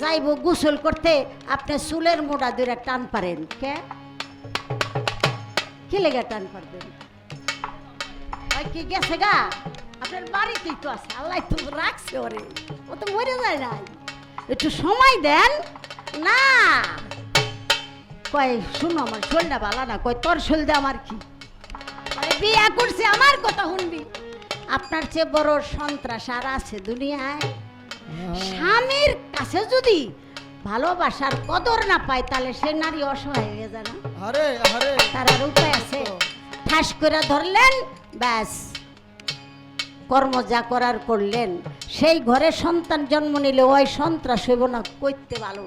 যাইব গোসল করতে, আপনি চুলের মোড়া দূরে টান পারেন। কে? কি লেগে টান পারবেন কি গেছে গা? আপনার বাড়িতেই তো আছে, আল্লাহ তো রাখছে ওরে। ও তো মরে যায় নাই। একটু সময় দেন। না। কয়, শুনো আমার শরীরটা ভালো না, কয়, তোর শরীর আমার কি? বিয়া করছি, আমার কথা শুনবি। আপনার চেয়ে বড় সন্ত্রাস আর আছে দুনিয়ায়। স্বামীর কাছে যদি ভালোবাসার কদর না পায় তাহলে সে নারী অসহায় হয়ে যায় না। আরে আরে। তার আর উপায় আছে। ঠাস করে ধরলেন ব্যাস। কর্ম যা করার করলেন। সেই ঘরে সন্তান জন্ম নিলে ওই সন্ত্রাস হইব না করতে ভালো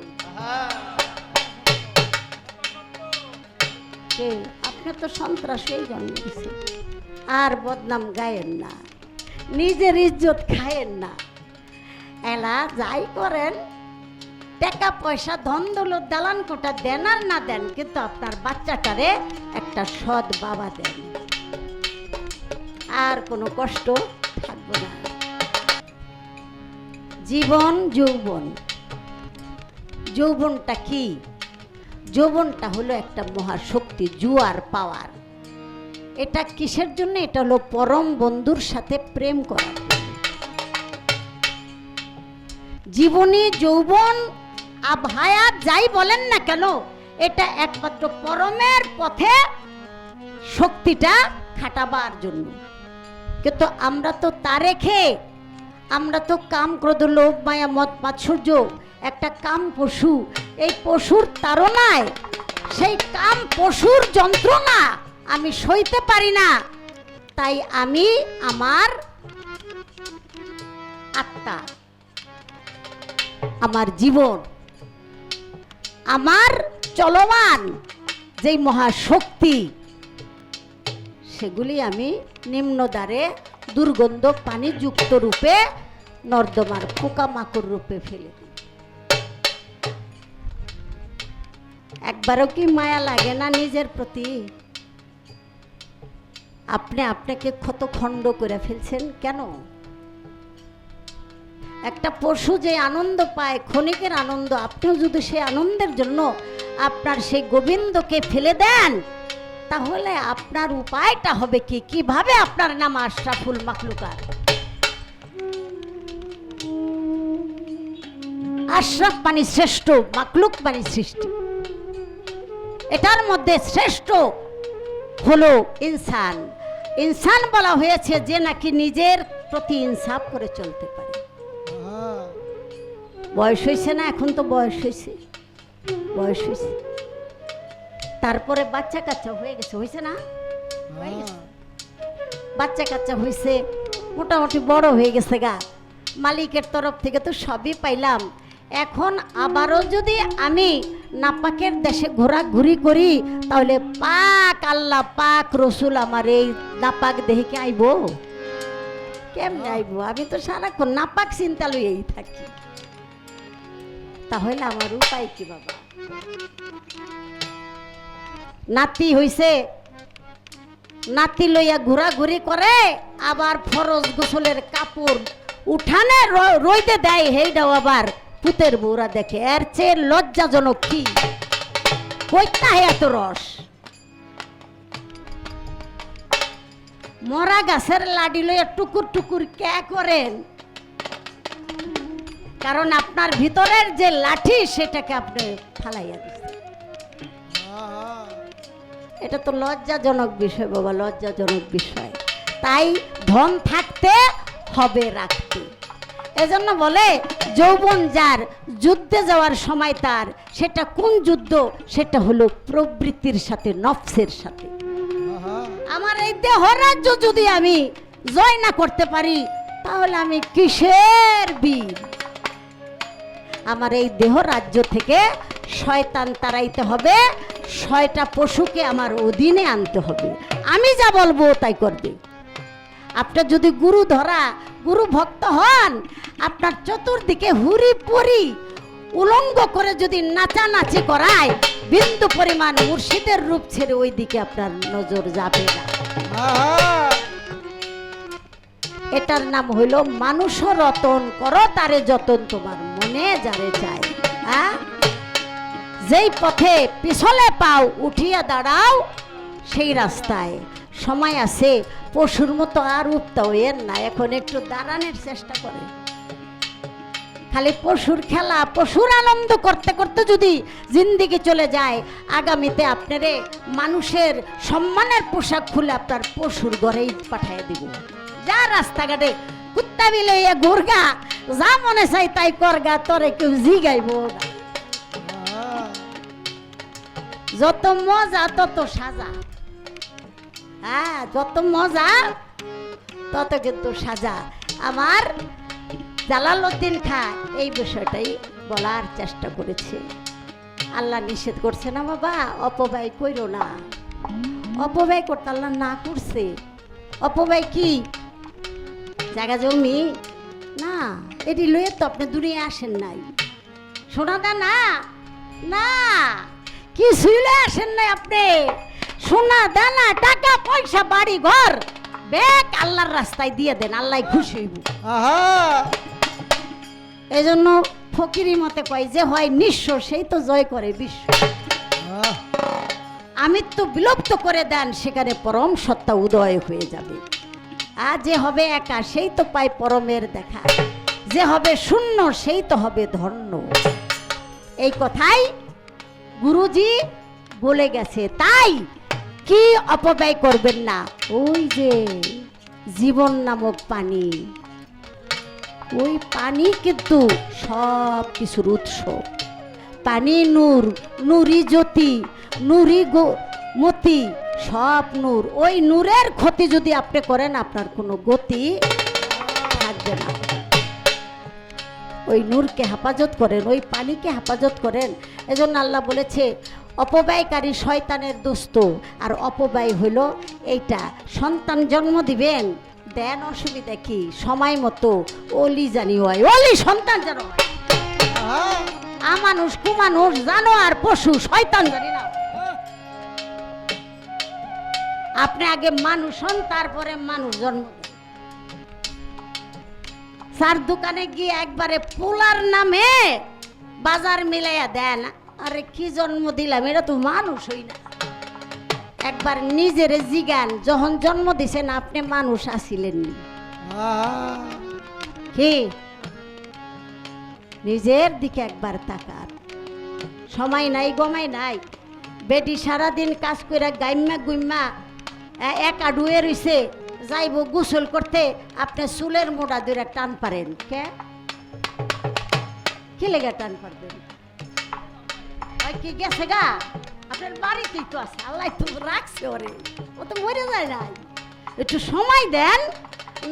আপনি তো সন্ত্রাস হয়ে জন্ম আর বদনাম গায়েন না। নিজের ইজ্জত খায়েন না। এলা যাই করেন। টাকা পয়সা ধন দৌলত দালান কোটা দেন আর না দেন, কিন্তু আপনার বাচ্চাটারে একটা সৎ বাবা দেন। আর কোনো কষ্ট থাকবে না। জীবন, যৌবন। যৌবনটা কি? যৌবনটা হলো একটা মহাশক্তি, জুয়ার পাওয়ার। এটা কিসের জন্য? এটা হলো পরম বন্ধুর সাথে প্রেম করার। জীবনী যৌবন আভায়াত যাই বলেন না কেন, এটা একমাত্র পরমের পথে শক্তিটা খাটাবার জন্য। কিন্তু আমরা তো তা রেখে আমরা তো কাম ক্রোধ, লোভ, মায়া মত মাৎসর্য, একটা কাম পশু, এই পশুর তাড়নায়, সেই কাম পশুর যন্ত্রণা আমি সইতে পারি না, তাই আমি আমার আত্মা। আমার জীবন। আমার চলমান যেই মহাশক্তি, সেগুলি আমি নিম্নদ্বারে দুর্গন্ধ পানিযুক্ত রূপে, নর্দমার পোকামাকড় রূপে ফেলে দিই। একবারও কি মায়া লাগে না নিজের প্রতি? আপনি আপনাকে ক্ষত খণ্ড করে ফেলছেন কেন? একটা পশু যে আনন্দ পায়, ক্ষণিকের আনন্দ, আপনিও যদি সেই আনন্দের জন্য আপনার সেই গোবিন্দকে ফেলে দেন, তাহলে আপনার উপায়টা হবে কি? কীভাবে আপনার নাম আশরাফুল মাকলুকার আশরাফ মানে শ্রেষ্ঠ মাকলুক মানে সৃষ্টি। এটার মধ্যে শ্রেষ্ঠ হলো ইনসান। ইনসান বলা হয়েছে যে নাকি নিজের প্রতি ইনসাফ করে চলতে পারে। বয়স হয়েছে না, এখন তো বয়স হয়েছে। বয়স হয়েছে। তারপরে বাচ্চা কাচ্চা হয়ে গেছে, হয়েছে না? বাচ্চা কাচ্চা হয়েছে, মোটামুটি বড় হয়ে গেছে গা। মালিকের তরফ থেকে তো সবই পাইলাম। এখন আবারও যদি আমি নাপাকের দেশে ঘোরাঘুরি করি, তাহলে পাক আল্লাহ, পাক রসুল আমার এই নাপাক দেহিকে আইব। কেমনে আইব? আমি তো সারাক্ষণ নাপাক চিন্তা লইয়েই থাকি। তাহলে আমার উপায় কি বাবা? নাতি হইছে, নাতি লইয়া ঘোরাঘুরি করে, আবার ফরজ গোসলের কাপড় উঠানে রইতে দেয় হেইটাও আবার পুতের বউরা দেখে। এর চেয়ে লজ্জাজনক কি? কইতা হে এত রস? মরা গাছের লাডি লইয়া টুকুর টুকুর কে করেন? কারণ আপনার ভিতরের যে লাঠি, সেটাকে আপনি ফালাইয়া দিচ্ছেন। এটা তো লজ্জাজনক বিষয় বাবা, লজ্জাজনক বিষয়। তাই ধন থাকতে হবে রাখতে। এজন্য বলে, যৌবন যার, যুদ্ধে যাওয়ার সময় তার, সেটা কোন যুদ্ধ? সেটা হলো প্রবৃত্তির সাথে, নফসের সাথে। আমার এই দেহ রাজ্য যদি আমি জয় না করতে পারি, তাহলে আমি কিসের বীর? আমার এই দেহ রাজ্য থেকে শয়তান তাড়াইতে হবে ছয়টা পশুকে আমার অধীনে আনতে হবে। আমি যা বলব তাই করবে। আপনার যদি গুরু ধরা গুরু ভক্ত হন আপনার চতুর্দিকে হুরি পরি উলঙ্গ করে যদি নাচানাচি করায় বিন্দু পরিমাণ মুর্শিদের রূপ ছেড়ে ওই দিকে আপনার নজর যাবে না। এটার নাম হইল মানুষ রতন করো তারে যতন তোমার মনে যারে হ্যাঁ যেই পথে পিছলে পাও উঠিয়া দাঁড়াও, সেই রাস্তায়। সময় আছে, পশুর মতো আর উঠতে এর না, এখন একটু দাঁড়ানোর চেষ্টা করে। খালি পশুর খেলা, পশুর আনন্দ করতে করতে যদি জিন্দিগি চলে যায়, আগামীতে আপনারে মানুষের সম্মানের পোশাক খুলে আপনার পশুর ঘরেই পাঠিয়ে দিব। যা রাস্তাঘাটে কুত্তা বিলে ঘুরগা যা মনে চাই তাই করগা তোরে কেউ জিগাইব যত মজা, তত সাজা। হ্যাঁ যত মজা, তত কিন্তু সাজা। আমার জালালউদ্দিন খা এই বিষয়টাই বলার চেষ্টা করেছে। আল্লাহ নিষেধ করছে না বাবা, অপব্যয় কইরো না। অপব্যয় করতে আল্লাহ না করছে। অপব্যয় কি? জায়গা জমি না এটি লইয়ে তো আপনি দূরে আসেন নাই। শোনা দা না না কি শুইলে আসেন নাই আপনি। সোনা দানা টাকা পয়সা বাড়ি ঘর বেক আল্লাহর রাস্তায় দিয়ে দেন আল্লাহ খুশি হইব। আহা! এই জন্য ফকিরি মতে কয় যে হয় নিঃস্ব সেই তো জয় করে বিশ্ব। আমিত্ব বিলুপ্ত করে দেন সেখানে পরম সত্তা উদয় হয়ে যাবে। আর যে হবে একা, সেই তো পায় পরমের দেখা। যে হবে শূন্য, সেই তো হবে ধন্য। এই কথাই গুরুজি বলে গেছে। তাই কি অপব্যয় করবেন না? ওই যে জীবন নামক পানি। ওই পানি কিন্তু সব কিছুর উৎস। পানি নূর, নুরি জ্যোতি, নুরি গো মতি সব নূর ওই নূরের ক্ষতি যদি আপনি করেন আপনার কোনো গতি থাকবে না। ওই নূরকে হেফাজত করেন ওই পানিকে হেফাজত করেন। এজন্য আল্লাহ বলেছে অপব্যয়কারী শয়তানের দোস্ত আর অপব্যয় হইল এইটা। সন্তান জন্ম দিবেন দেন অসুবিধা কি? সময় মতো অলি জানি হয়। অলি সন্তান হয়। আহা। আমানুষ কুমানুষ জানো আর পশু শয়তান জানি না আপনি আগে মানুষ হন, তারপরে মানুষ জন্ম। স্যার দোকানে গিয়ে একবারে পোলার নামে বাজার মিলাইয়া দেন আরে কি জন্ম দিলাম এটা তো মানুষ হই না। একবার নিজের জিগান, যখন জন্ম দিছেন আপনি মানুষ আসিলেননি আহা কি? নিজের দিকে একবার তাকান। সময় নাই গমাই নাই। বেটি সারাদিন কাজ করে গাইম্মা গুইম্মা এক ডুয়ে রইছে, যাইব গোসল করতে, আপনি চুলের মোটা দূরে টান পারেন। কে? কি টান পারবেন? কি গেছে গা? আপনার বাড়িতেই তো আছে, আল্লাহ তো রাখছে ওরে, ও তো মরে যায় নাই। একটু সময় দেন।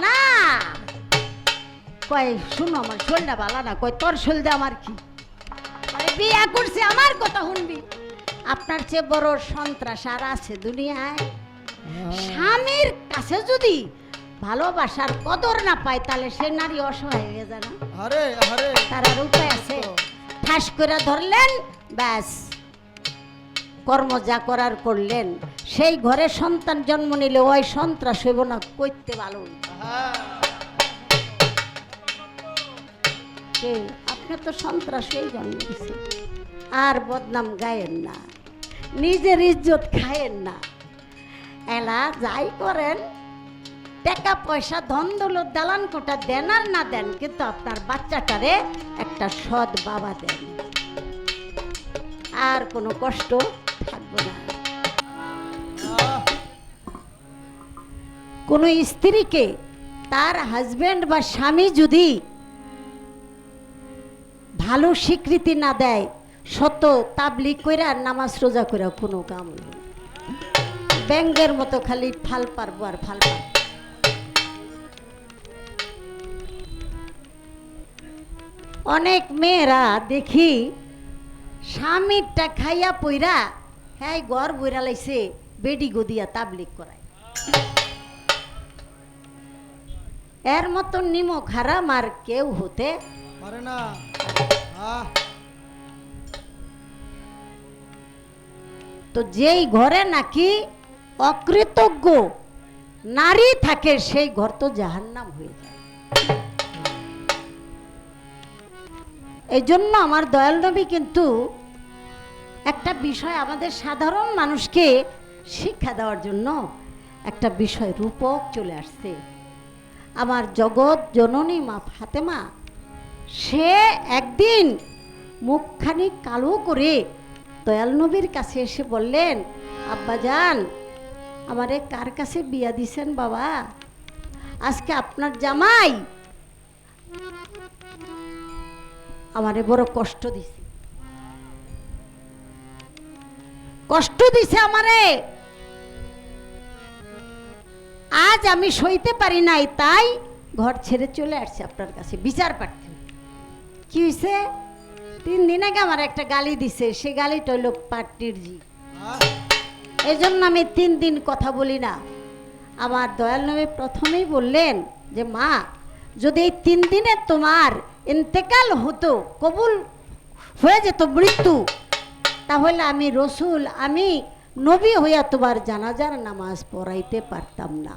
না। কয়, শুনো আমার শরীরটা ভালো না, কয়, তোর শরীরটা আমার কি? আরে বিয়া করছে, আমার কথা শুনবি। আপনার চেয়ে বড় সন্ত্রাস আর আছে দুনিয়ায়। স্বামীর কাছে যদি ভালোবাসার কদর না পায় তাহলে সে নারী অসহায় হয়ে যায় না। আরে আরে। তার আর উপায় আছে। ঠাস করে ধরলেন ব্যাস। কর্ম যা করার করলেন। সেই ঘরে সন্তান জন্ম নিলে ওই সন্ত্রাস হইব না করতে ভালো। আপনি তো সন্ত্রাস হয়ে জন্ম আর বদনাম গায়েন না। নিজের ইজ্জত খায়েন না। এলা যাই করেন। টাকা পয়সা ধন দৌলত দালান কোটা দেন আর না দেন, কিন্তু আপনার বাচ্চাটারে একটা সৎ বাবা দেন। আর কোনো কষ্ট থাকবে না। কোনো স্ত্রীকে তার হাজবেন্ড বা স্বামী যদি ভালো স্বীকৃতি না দেয় শত তাবলিক কইরা নামাজ রোজা কইরা কোনো কাম হইব না। ব্যাঙ্গের মতো খালি ফাল পারব আর ফাল পারব অনেক মেয়েরা দেখি স্বামীরটা খাইয়া পইরা হ্যাঁ ঘর বইরা লাইছে বেডি গদিয়া তাবলিক করায়। এর মতন নিমক হারাম আর কেউ হতে পারে না। তো যেই ঘরে নাকি অকৃতজ্ঞ। নারী থাকে, সেই ঘর তো জাহান্নাম হয়ে যায়। এই জন্য আমার দয়াল নবী কিন্তু একটা বিষয় আমাদের সাধারণ মানুষকে শিক্ষা দেওয়ার জন্য একটা বিষয় রূপক চলে আসছে। আমার জগৎ জননী মা ফাতেমা, সে একদিন মুখখানি কালো করে দয়াল নবীর কাছে এসে বললেন, আব্বাজান আমারে কার কাছে বিয়া দিছেন বাবা? আজকে আপনার জামাই আমারে বড় কষ্ট দিছে। কষ্ট দিছে আমারে। আজ আমি সইতে পারি নাই, তাই ঘর ছেড়ে চলে আসছে আপনার কাছে, বিচার প্রার্থী কি হয়েছে তিন দিন আগে আমার একটা গালি দিছে, সে গালিটা হইল পার্টির জি। এই জন্য আমি তিন দিন কথা বলি না। আমার দয়াল নবী প্রথমেই বললেন যে মা যদি এই তিন দিনে তোমার ইন্তেকাল হতো কবুল হয়ে যেত মৃত্যু তাহলে আমি রসুল আমি নবী হইয়া তোমার জানাজার নামাজ পড়াইতে পারতাম না।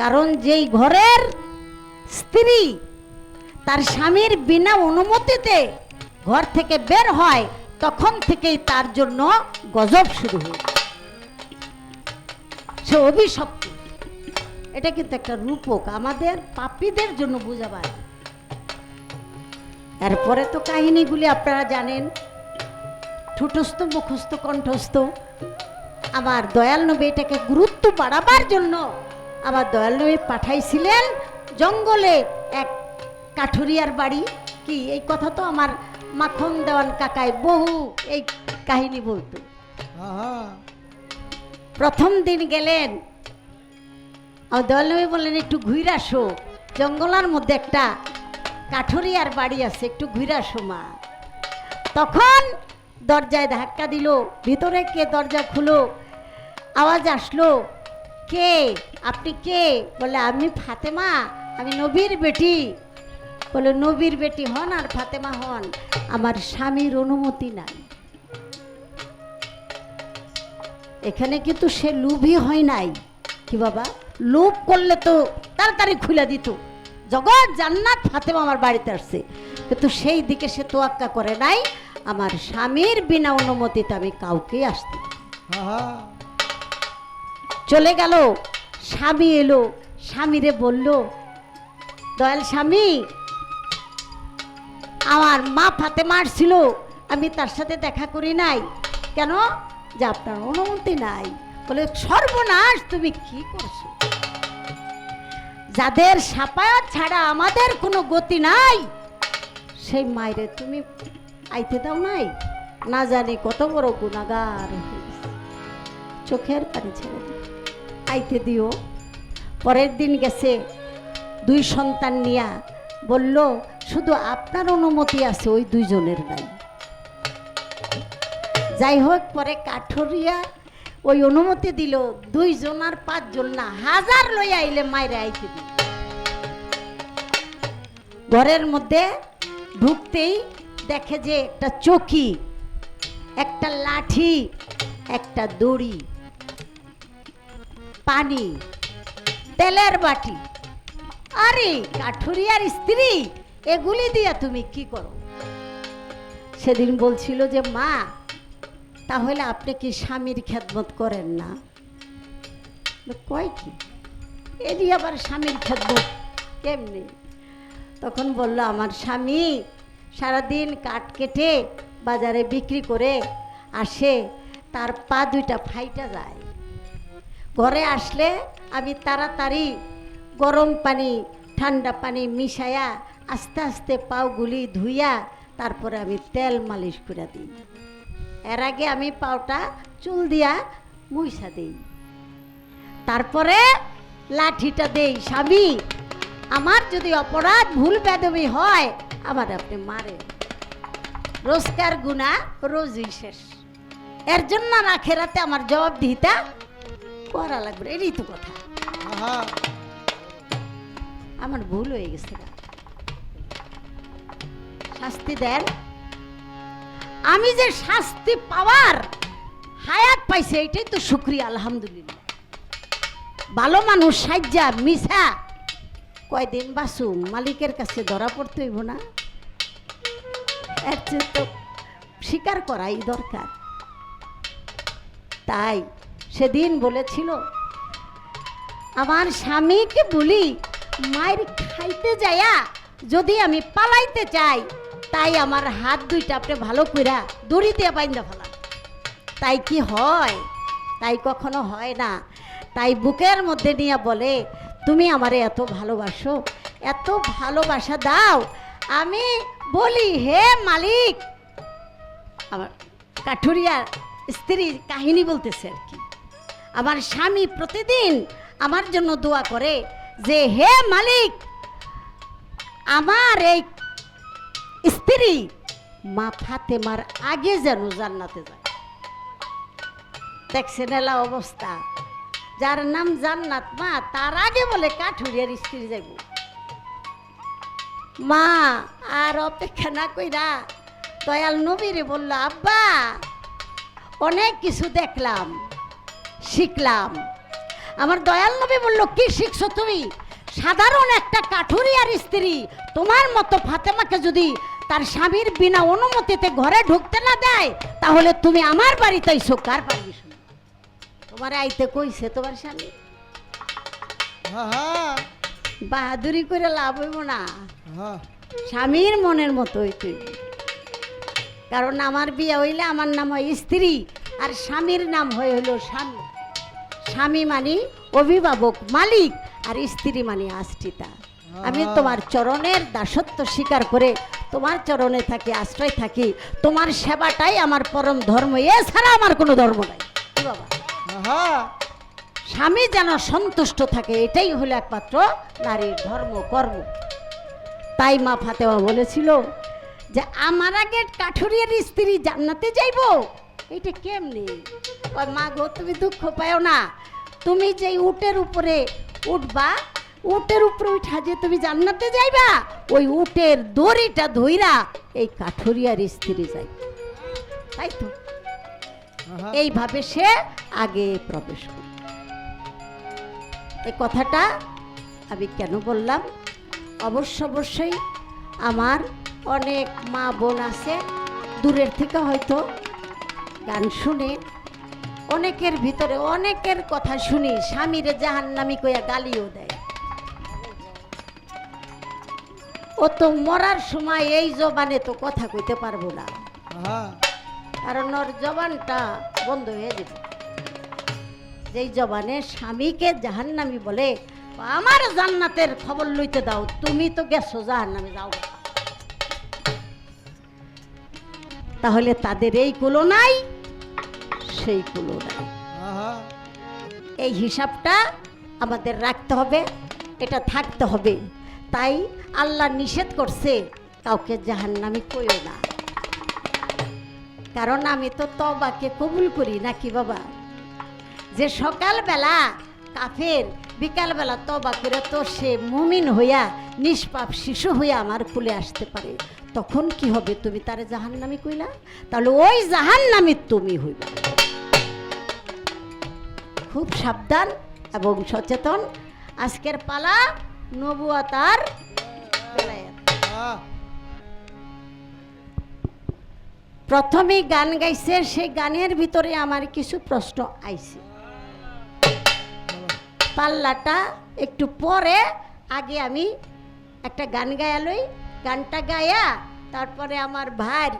কারণ যেই ঘরের স্ত্রী তার স্বামীর বিনা অনুমতিতে ঘর থেকে বের হয় তখন থেকেই তার জন্য গজব শুরু হয় সে অভিশপ্ত। এটা কিন্তু একটা রূপক, আমাদের পাপীদের জন্য বোঝাবার। এরপরে তো কাহিনীগুলি আপনারা জানেন। ঠুটস্থ, মুখস্থ, কণ্ঠস্থ। আমার দয়াল নবী এটাকে গুরুত্ব বাড়াবার জন্য আমার দয়াল নবী পাঠাইছিলেন জঙ্গলে এক কাঠুরিয়ার বাড়ি। কি, এই কথা তো আমার মাখন দেওয়ান কাকায় বহু এই কাহিনী বলতো। প্রথম দিন গেলেন দয়াল বললেন একটু ঘুরে আসো জঙ্গলার মধ্যে একটা কাঠুরিয়ার বাড়ি আছে একটু ঘুরে আসো মা। তখন দরজায় ধাক্কা দিল ভিতরে কে দরজা খুলো আওয়াজ আসলো কে? আপনি কে? বলে আমি ফাতেমা আমি নবীর বেটি। বলে নবীর বেটি হন আর ফাতেমা হন আমার স্বামীর অনুমতি নাই। এখানে কিন্তু সে লুভই হয় নাই। কি বাবা? লোভ করলে তো তাড়াতাড়ি খুলে দিত। জগৎ জান্নাত ফাতেমা আমার বাড়িতে আসছে। কিন্তু সেই দিকে সে তোয়াক্কা করে নাই। আমার স্বামীর বিনা অনুমতিতে আমি কাউকে আসতে চলে গেল। স্বামী এলো। স্বামীরে বলল দয়াল স্বামী আমার মা ফাতে ছিল আমি তার সাথে দেখা করি নাই। কেন? যে আপনার অনুমতি নাই। বলে, সর্বনাশ, তুমি কি করছ? যাদের সাপায়াত ছাড়া আমাদের কোনো গতি নাই, সেই মায়েরে তুমি আইতে দাও নাই? না জানি কত বড় গুণাগার চোখের পানি ছেড়ে। আইতে দিও। পরের দিন গেছে, দুই সন্তান নিয়া বলল শুধু আপনার অনুমতি আছে ওই দুইজনের নাই। যাই হোক, পরে কাঠরিয়া ওই অনুমতি দিল, দুইজন আর পাঁচজন না, হাজার লই আইলে মাইরে আইতে দিল। ঘরের মধ্যে ঢুকতেই দেখে যে একটা চকি, একটা লাঠি, একটা দড়ি, পানি, তেলের বাটি। আরে, কাঠুরিয়ার স্ত্রী! এগুলি দিয়া তুমি কি করো? সেদিন বলছিল যে, মা, তাহলে আপনি কি স্বামীর খেদমত করেন না? কয় কি? এটি আবার স্বামীর খেদমত কেমনি? তখন বলল, আমার স্বামী সারাদিন কাঠ কেটে বাজারে বিক্রি করে আসে, তার পা দুইটা ফাইটা যায়। ঘরে আসলে আমি তাড়াতাড়ি গরম পানি, ঠান্ডা পানি মিশায়া আস্তে আস্তে পাওগুলি ধুইয়া তারপরে আমি তেল মালিশ করে দিই। এর আগে আমি পাওটা চুল দিয়া মুইসা দিই। তারপরে লাঠিটা দেই স্বামী আমার যদি অপরাধ ভুল বেদবি হয় আমার আপনি মারে রোজকার গুণা রোজই শেষ। এর জন্য রাখেরাতে আমার জবাব জবাবদিহিতা করা লাগবে এটাই তো কথা। আমার ভুল হয়ে গেছে। শাস্তি দেন? আমি যে শাস্তি পাওয়ার হায়াত পাইছে, এটাই তো শুক্রিয়া, আলহামদুলিল্লাহ। ভালো মানুষ সাজ্জা মিশা কয়দিন বাসুম? মালিকের কাছে ধরা পড়তে হইব না। তো স্বীকার করাই দরকার। তাই সেদিন বলেছিল, আমার স্বামীকে বলি, মায়ের খাইতে যায়া যদি আমি পালাইতে চাই তাই আমার হাত দুইটা আপনি ভালো কইরা দড়ি দিয়ে বাইন্দা ফেলা তাই কি হয়? তাই কখনো হয় না। তাই বুকের মধ্যে নিয়ে বলে, তুমি আমারে এত ভালোবাসো, এত ভালোবাসা দাও, আমি বলি, হে মালিক! আমার কাঠুরিয়ার স্ত্রী কাহিনী বলতেছে আর কি। আমার স্বামী প্রতিদিন আমার জন্য দোয়া করে যে, হে মালিক, আমার এই স্ত্রী, মা ফাতেমার আগে যেন জান্নাতে যায়। দেখছেন এলা অবস্থা? যার নাম জান্নাত, মা তার আগে বলে কাঠুরিয়ার স্ত্রী যাইব। মা, আর অপেক্ষা না কইরা দয়াল নবীরে বলল, আব্বা, অনেক কিছু দেখলাম, শিখলাম। আমার দয়াল নবী বলল, কি শিখছো তুমি? সাধারণ একটা কাঠুরিয়ার স্ত্রী, তোমার মতো ফাতেমাকে যদি তার স্বামীর বিনা অনুমতিতে ঘরে ঢুকতে না দেয় তাহলে তুমি আমার বাড়িতে এসো কার। পারমিশন তোমার আইতে কইছে তোমার স্বামী? বাহাদুরি করে লাভ হইব না। স্বামীর মনের মতো হইতে কারণ আমার বিয়ে হইলে আমার নাম হয় স্ত্রী আর স্বামীর নাম হয়ে হলো স্বামী। স্বামী মানে অভিভাবক মালিক আর স্ত্রী মানে আশ্রিতা। আমি তোমার চরণের দাসত্ব স্বীকার করে তোমার চরণে থাকি আশ্রয় থাকি তোমার সেবাটাই আমার পরম ধর্ম। এছাড়া আমার কোনো ধর্ম নাই। স্বামী যেন সন্তুষ্ট থাকে এটাই হলো একমাত্র নারীর ধর্ম কর্ম। তাই মা ফাতেমা বলেছিল যে আমার আগে কাঠুরিয়ার স্ত্রী জান্নাতে যাইব। এটা কেমনি? মা গো তুমি দুঃখ পাও না। তুমি যে উটের উপরে উঠবা উটের উপরে উঠা যে তুমি জান্নাতে যাইবা ওই উটের দড়িটা ধইরা এই কাঠুরিয়ার স্ত্রী যাই তাই তো? এইভাবে সে আগে প্রবেশ করে এই কথাটা আমি কেন বললাম? অবশ্য অবশ্যই আমার অনেক মা বোন আছে দূরের থেকে হয়তো গান শুনে অনেকের ভিতরে অনেকের কথা শুনি স্বামীরে জাহান্নামি কইয়া গালিও দেয়। ও তো মরার সময় এই জবানে তো কথা কইতে পারব না। কারণ ওর জবানটা বন্ধ হয়ে যাবে। যেই জবানে স্বামীকে জাহান্নামি বলে আমার জান্নাতের খবর লইতে দাও তুমি তো গেছো জাহান্নামে যাও। তাহলে তাদের এই কুলো নাই সেই কুলো নাই। এই হিসাবটা আমাদের রাখতে হবে এটা থাকতে হবে। তাই আল্লাহ নিষেধ করছে, কাউকে জাহান্নামি কইও না। কারণ আমি তো তবাকে কবুল করি, নাকি বাবা? যে সকালবেলা কাফের, বিকালবেলা তবা করে তো সে মুমিন হইয়া, নিষ্পাপ শিশু হইয়া আমার কুলে আসতে পারে। তখন কি হবে? তুমি তারে জাহান্নামি কইলা? তাহলে ওই জাহান্নামি তুমি হইবা। খুব সাবধান এবং সচেতন। আজকের পালা বেলায়েত। আহা গান গাইছে সেই গানের ভিতরে আমার কিছু প্রশ্ন আইছে। পাল্লাটা একটু পরে আগে আমি একটা গান গায়ালই গানটা গায়া তারপরে আমার ভাই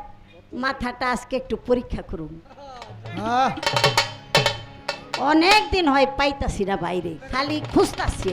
মাথাটা আজকে একটু পরীক্ষা করুন। অনেক দিন হয় পাইতাছি না বাইরে খালি খুঁজতাছি